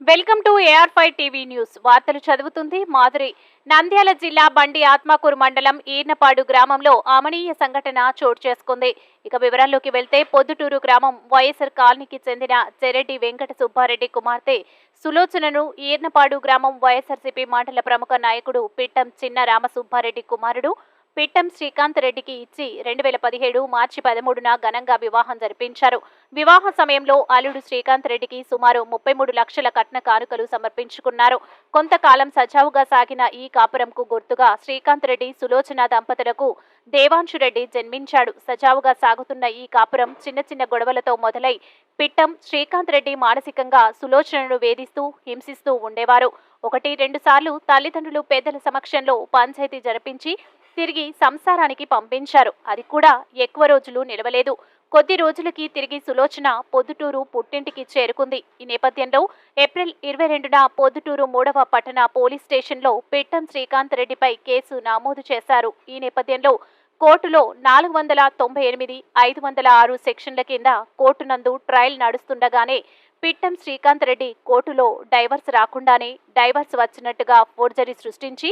Welcome to AR five TV news. వార్తలు చదువుతుంది మాధురి. నంద్యాల జిల్లా బండి ఆత్మకూరు మండలం ఈర్నపాడు గ్రామంలో అమనీయ సంఘటన చోటు చేసుకుంది. ఇక వివరాల్లోకి వెళ్తే పొద్దుటూరు గ్రామం వైఎస్ఆర్ కాలనీకి చెందిన చెరెడ్డి వెంకట సుబ్బారెడ్డి కుమార్తె సులోచనను ఈర్నపాడు గ్రామం వైఎస్ఆర్సీపీ మండల ప్రముఖ నాయకుడు పిట్టం చిన్న రామసుబ్బారెడ్డి కుమారుడు పిట్టం శ్రీకాంత్ రెడ్డికి ఇచ్చి రెండు వేల పదిహేడు మార్చి పదమూడున ఘనంగా వివాహం జరిపించారు. వివాహ సమయంలో అల్లుడు శ్రీకాంత్ రెడ్డికి సుమారు ముప్పై మూడు లక్షల కట్న కానుకలు సమర్పించుకున్నారు. కొంతకాలం సజావుగా సాగిన ఈ కాపురంకు గుర్తుగా శ్రీకాంత్ రెడ్డి సులోచన దంపతులకు దేవాంశు రెడ్డి జన్మించాడు. సజావుగా సాగుతున్న ఈ కాపురం చిన్న చిన్న గొడవలతో మొదలై పిట్టం శ్రీకాంత్ రెడ్డి మానసికంగా సులోచనను వేధిస్తూ హింసిస్తూ ఉండేవారు. ఒకటి రెండు సార్లు తల్లిదండ్రులు పేదల సమక్షంలో పంచాయతీ జరిపించి తిరిగి సంసారానికి పంపించారు. అది కూడా ఎక్కువ రోజులు నిలవలేదు. కొద్ది రోజులకి తిరిగి సులోచన పొద్దుటూరు పుట్టింటికి చేరుకుంది. ఈ నేపథ్యంలో ఏప్రిల్ ఇరవై రెండున పొద్దుటూరు మూడవ పట్టణ పోలీస్ స్టేషన్లో పిట్టం శ్రీకాంత్ రెడ్డిపై కేసు నమోదు చేశారు. ఈ నేపథ్యంలో కోర్టులో నాలుగు వందల తొంభై ఎనిమిది ఐదు వందల ఆరు సెక్షన్ల కింద కోర్టు నందు ట్రయల్ నడుస్తుండగానే పిట్టం శ్రీకాంత్ రెడ్డి కోర్టులో డైవర్స్ రాకుండానే డైవర్స్ వచ్చినట్టుగా ఫోర్జరీ సృష్టించి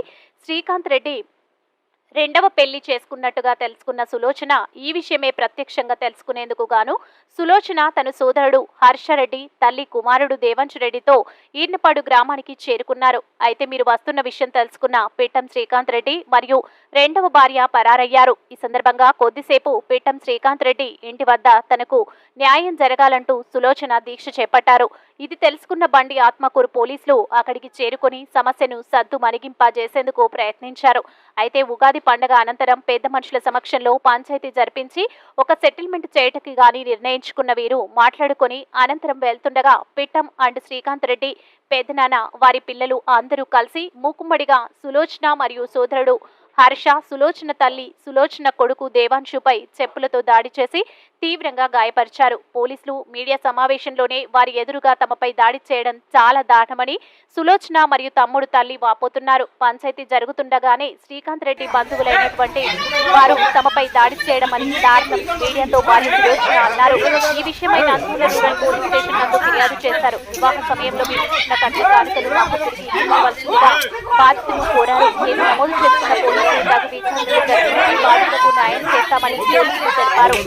శ్రీకాంత్ రెడ్డి రెండవ పెళ్ళి చేసుకున్నట్టుగా తెలుసుకున్న సులోచన ఈ విషయమే ప్రత్యక్షంగా తెలుసుకునేందుకు గాను సులోచన తన సోదరుడు హర్షరెడ్డి తల్లి కుమారుడు దేవంచ్ రెడ్డితో ఈర్నపాడు గ్రామానికి చేరుకున్నారు. అయితే మీరు వస్తున్న విషయం తెలుసుకున్న పీఠం శ్రీకాంత్ రెడ్డి మరియు రెండవ భార్య పరారయ్యారు. ఈ సందర్భంగా కొద్దిసేపు పీఠం శ్రీకాంత్ రెడ్డి ఇంటి వద్ద తనకు న్యాయం జరగాలంటూ సులోచన దీక్ష చేపట్టారు. ఇది తెలుసుకున్న బండి ఆత్మకూరు పోలీసులు అక్కడికి చేరుకుని సమస్యను సద్దు మణిగింపజేసేందుకు ప్రయత్నించారు. అయితే ఉగాది పండగ అనంతరం పెద్ద మనుషుల సమక్షంలో పంచాయతీ జరిపించి ఒక సెటిల్మెంట్ చేయటకి గాని నిర్ణయించుకున్న వీరు మాట్లాడుకుని అనంతరం వెళ్తుండగా పిట్టం అండ్ శ్రీకాంత్ రెడ్డి పెద్దనాన్న వారి పిల్లలు అందరూ కలిసి మూకుమ్మడిగా సులోచన మరియు సోదరుడు హర్ష సులోచన తల్లి సులోచన కొడుకు దేవాంశుపై చెప్పులతో దాడి చేసి తీవ్రంగా గాయపరిచారు. పోలీసులు మీడియా సమావేశంలోనే వారి ఎదురుగా తమపై దాడి చేయడం చాలా దాటమని సులోచన మరియు తమ్ముడు తల్లి వాపోతున్నారు. పంచాయతీ జరుగుతుండగానే శ్రీకాంత్ రెడ్డి బంధువులైనటువంటి వారు తమపై దాడి చేయడం అని దారుణం. మీడియాతో వారి సులోచన అన్నారు. ఈ విషయమై నంద్యాల రూరల్ పోలీస్ స్టేషన్ నందు ఫిర్యాదు చేశారు. వివాహ సమయంలో మీరు ఇచ్చిన కానుకలు మాకు తిరిగి న్యాయం చేస్తామని పోలీసులు తెలిపారు